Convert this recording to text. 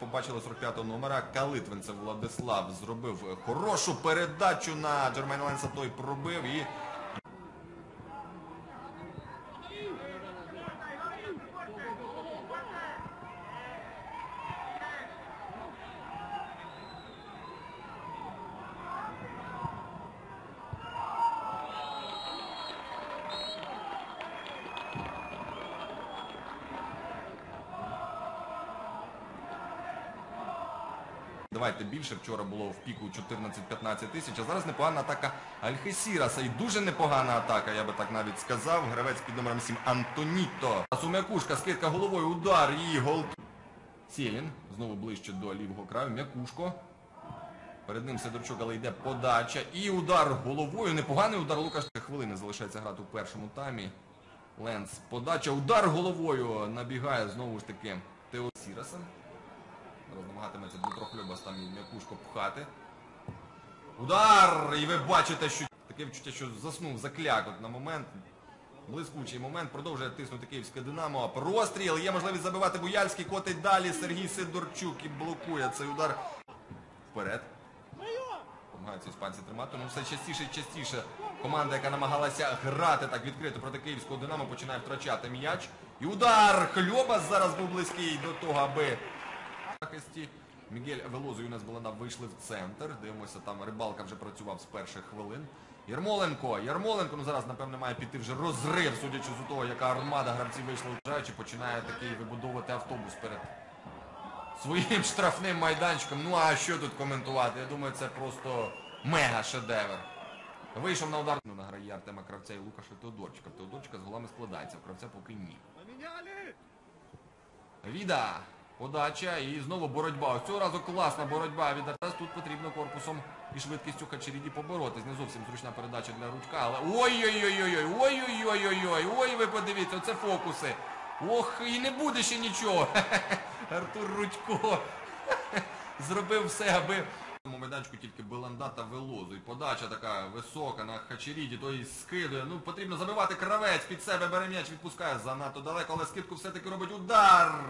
Побачили 45-го номера. Калитвинцев Владислав зробив хорошу передачу на Джермен Ленса. Той пробив і Давайте більше. Вчора було в піку 14-15 тисяч, а зараз непогана атака Альхесіраса. І дуже непогана атака, я би так навіть сказав. Гравець під номером 7 Антоніто. Сум'якушка, скидка головою, удар і гол. Сєлін знову ближче до лівого краю. М'якушко. Перед ним Сидорчук, але йде подача. І удар головою. Непоганий удар Лукаш. Хвилини залишається грати у першому таймі. Ленс. Подача. Удар головою. Набігає знову ж таки Тео Сіраса. Намагатиметься Дмитро Хльобас там м'якушко пхати. Удар! І ви бачите, що таке відчуття, що заснув закляк от на момент. Блискучий момент. Продовжує тиснути київське Динамо. Простріл. Є можливість забивати Буяльський. Котить далі. Сергій Сидорчук і блокує цей удар. Вперед. Намагаються іспанці тримати. Ну все частіше і частіше команда, яка намагалася грати так відкрито проти київського Динамо, починає втрачати м'яч. І удар! Хльобас зараз був близький до того, аби захисті. Мігель Велозо і у нас Балана вийшли в центр. Дивимося, там рибалка вже працював з перших хвилин. Ярмоленко, Ярмоленко, ну зараз, напевне, має піти вже розрив, судячи з того, яка армада гравців вийшла вважаючи, починає такий вибудовувати автобус перед своїм штрафним майданчиком. Ну а що тут коментувати? Я думаю, це просто мега шедевр. Вийшов на удар. Ну, награє Артема Кравця і Лукаша Теодорчика. Теодорчика з голами складається, в Кравця поки ні. Віда. Подача і знову боротьба. Ось цього разу класна боротьба від Артас. Тут потрібно корпусом і швидкістю Хачеріді поборотись. Не зовсім зручна передача для ручка, але ой-ой-ой-ой-ой, ой-ой-ой-ой-ой, ой, ви подивіться, оце фокуси. Ох, і не буде ще нічого. Артур Рудько зробив все, аби на майданчику тільки Беланда та Велозу. І подача така висока на Хачеріді, той скидує. Ну, потрібно забивати кравець під себе, бере м'яч, відпускає занадто далеко, але скидку все-таки робить удар.